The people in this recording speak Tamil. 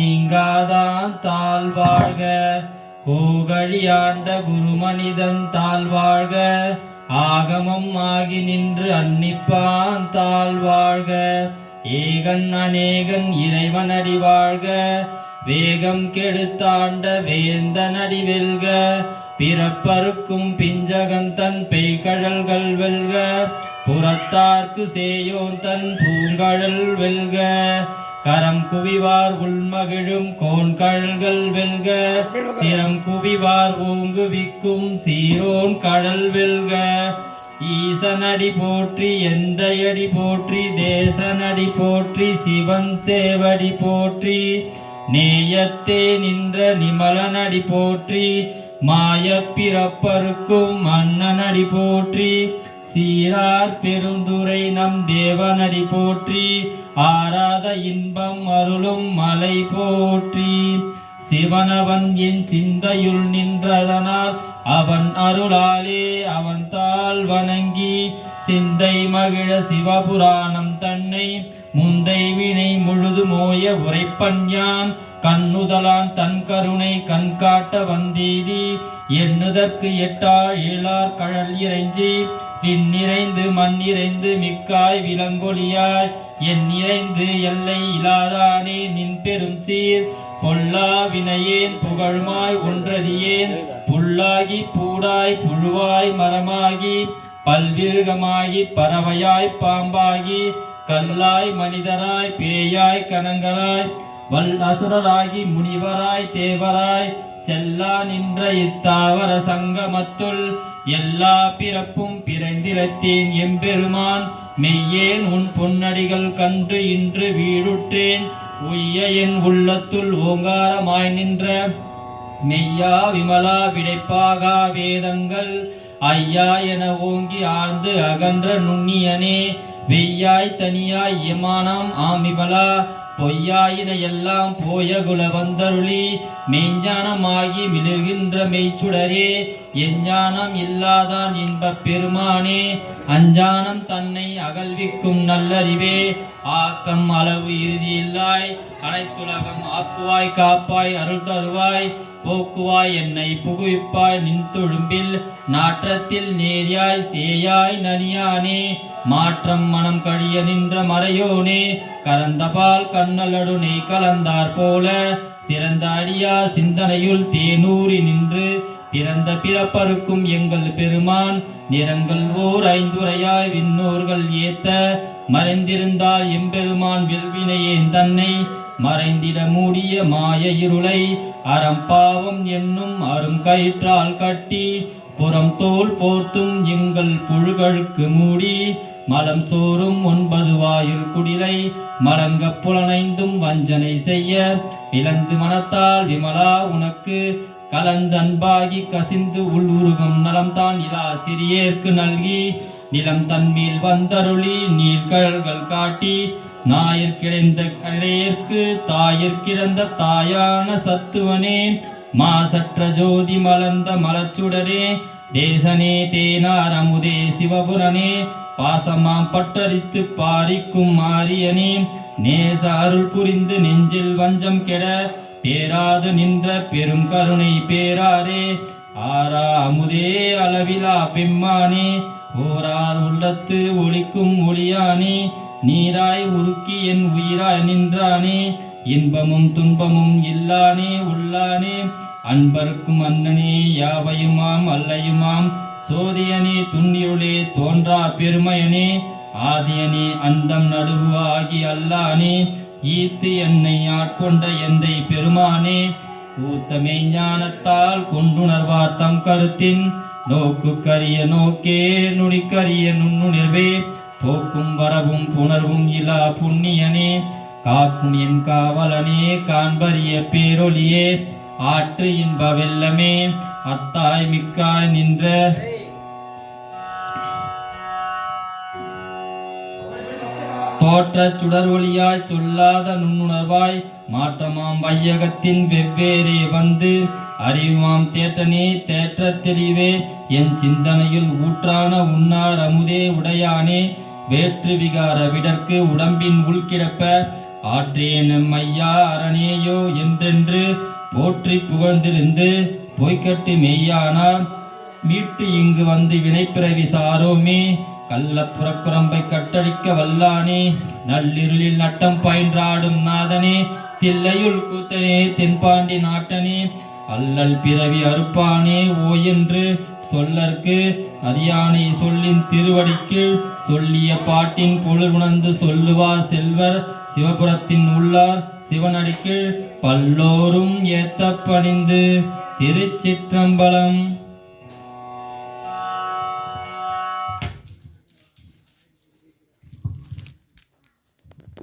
நீங்காதான் தாழ் வாழ்க. கோகழியாண்ட குருமனிதன் தாழ் வாழ்க. ஆகமம் ஆகி நின்று அன்னிப்பான் தாழ் வாழ்க. ஏகன் அநேகன் இறைவனடி வாழ்க. வேகம் கெடுத்தாண்ட வேந்தனடி வெல்க. பிறப்பருக்கும் பிஞ்சகன் தன் பெய்கழல்கள் வெல்க. புறத்தார்க்கு சேயோன் தன் பூங்கழல் வெல்க. கரம் குவிவார் உள்மகிழும் கோன் கழல்கள் வெல்க. சிரம் குவிவார் ஓங்குவிக்கும் சீரோன் கடல் வெல்க. ஈசனடி போற்றி எந்தையடி போற்றி தேசனடி போற்றி சிவன் சேவடி போற்றி. நேயத்தே நின்ற நிமலனடி போற்றி. மாய பிறப்பருக்கும் மன்னனடி போற்றி. சீரார் பெருந்துரை நம் தேவனடி போற்றி. ஆராத இன்பம் அருளும் மலை போற்றி. சிவனவன் என் சிந்தையுள் நின்றதனால் அவன் அருளாலே அவன் தாள் வணங்கி. சிந்தை மகிழ சிவபுராணம் தன்னை முந்தை வினை முழுது மோய உரைப்பன் யான்? கண்ணுதலான் தன் கருணை கண்காட்ட வந்தீதி. எண்ணுதற்கு எட்டா இழார் கழல் இறைஞ்சி. பின்னிறைந்து மண்ணிறைந்து மிக்காய் விலங்கொழியாய். என் நிறைந்து எல்லை இலாதானே நின் பெரும் சீர். பொல்லா வினையேன் புகழ்மாய் ஒன்றறியேன். புல்லாகி பூடாய் புழுவாய் மரமாகி. பல்விருகமாகி பறவையாய் பாம்பாகி. கல்லாய் மனிதராய் பேயாய் கணங்களாய் வல் அசுரராகி முனிவராய் தேவராய் செல்லா நின்ற இத்தாவர சங்கமத்துள் எல்லா பிறப்பும் பிறந்திரத்தேன் எம்பெருமான். மெய்யேன் உன் பொன்னடிகள் கன்று இன்று வீடுற்றேன். உய்ய என் உள்ளத்துள் ஓங்காரமாய் நின்ற மெய்யா விமலா விடைப்பாகா வேதங்கள். ஐயா என ஓங்கி ஆழ்ந்து அகன்ற நுண்ணியனே வெய்யாய் தனியாய் எமானாம் ஆமிபலா பொய்யாயின எல்லாம் போயகுல வந்தருளி மெய்ஞானமாகி மிழுகின்ற மெய்ச்சுடரே எஞ்ஞானம் இல்லாதான் இன்பப் பெருமானே அஞ்ஞானம் தன்னை அகல்விக்கும் நல்லறிவே ஆக்கம் அளவு இறுதியில்லாய் அனைத்துலகம் ஆக்குவாய் காப்பாய் அருள் தருவாய் போக்குவாய் என்னை புகுவிப்பாய் நின் தொழும்பில் நாற்றத்தில் நேரியாய் தேயாய் நனியானே மாற்றம் மனம் கழிய நின்ற மறையோனே கலந்தபால் கண்ணலடுனை கலந்தார் போல சிறந்த அடியா சிந்தனையுள் தேனூறி நின்று பிறந்த பிறப்பருக்கும் எங்கள் பெருமான் நிறங்கள் ஓர் ஐந்துரையாய் விண்ணோர்கள் ஏத்த மறைந்திருந்தால் எம்பெருமான் வில்வினையேன் தன்னை மறைந்திட மூடிய மாய இருளை அறம்பாவம் என்னும் அரும் கயிற்றால் கட்டி புறம் தோல் போர்த்தும் எங்கள் புழுகளுக்கு மூடி மலம் சோறும் ஒன்பது வாயில் குடிலை மலங்க புலனைந்தும் வஞ்சனை செய்ய. இழந்து மனத்தால் விமலா உனக்கு கலந்தன்பாகி கசிந்து உள் நலம்தான் இலா சிறியேற்கு நல்கி. நிலம் தன்மேல் வந்தருளி நீர்கழல்கள் காட்டி. நாயிற்கிடந்த கடையிற்கு தாயிற் கிடந்த தாயான சத்துவனே. மாசற்ற ஜோதி மலர்ந்த மலச்சுடரே தேசனே தேனார் அமுதே சிவபுரனே. பாசமாம் பட்டரித்து பாரிக்கும் மாரியனே நேச அருள் புரிந்து நெஞ்சில் வஞ்சம் கெட பேராது நின்ற பெரும் கருணை பேராரே. ஆரா அமுதே அளவிலா பெம்மானே ஓரார் உள்ளத்து ஒளிக்கும் ஒளியானே நீராய் உருக்கி என் உயிராய் நின்றானே. இன்பமும் துன்பமும் இல்லானே உள்ளானே. அன்பருக்கும் அண்ணனே யாவையுமாம் அல்லையுமாம் சோதியனே துண்ணிருளே தோன்றா பெருமையனே ஆதியனே அந்தம் நடுவு ஆகி அல்லானே ஈத்து என்னை ஆட்கொண்ட எந்தை பெருமானே ஊத்த ஞானத்தால் கொண்டுணர்வார் தம் கருத்தின் நோக்கு கரிய நோக்கே நுனிக்கரிய நுண்ணுணர்வே போக்கும் வரவும் புணர்வும் இலா புண்ணியனே காக்கும் என் காவலனே காண்பரிய பேரொளியே ஆற்று இன்ப வெள்ளமே அத்தாய் மிக்காய் நின்ற தோற்றச் சுடர் ஒளியாய் சொல்லாத நுண்ணுணர்வாய் மாற்றமாம் வையகத்தின் வெவ்வேறே வந்து. அறிவுமாம் தேற்றனே தேற்ற தெளிவே. என் சிந்தனையில் ஊற்றான உன்னார் அமுதே உடையானே. வேற்று விகார விடற்கு உடம்பின் உள்கிடப்ப ஆற்றேன் ஐயா அரணேயோ என்றென்று போற்றி புகழ்ந்திருந்து பொய்க்கட்டு மெய்யானார். மீட்டு இங்கு வந்து வினைப்பிறவி சாரோமே. கள்ளப்புறக்குரம்பை கட்டடிக்க வல்லானே நள்ளிருளில் நட்டம் பயின்றாடும் நாதனே தில்லையுள் கூத்தனே தென்பாண்டி நாட்டனே அல்லல் பிறவி அறுப்பானே ஓ என்று சொல்லற்கு அறியானை சொல்லின் திருவடிக்கு சொல்லிய பாட்டின் பொருள் உணர்ந்து சொல்லுவார் செல்வர் சிவபுரத்தின் உள்ளார் சிவனடிக்கு பல்லோரும் ஏத்த பணிந்து திருச்சிற்றம்பலம்.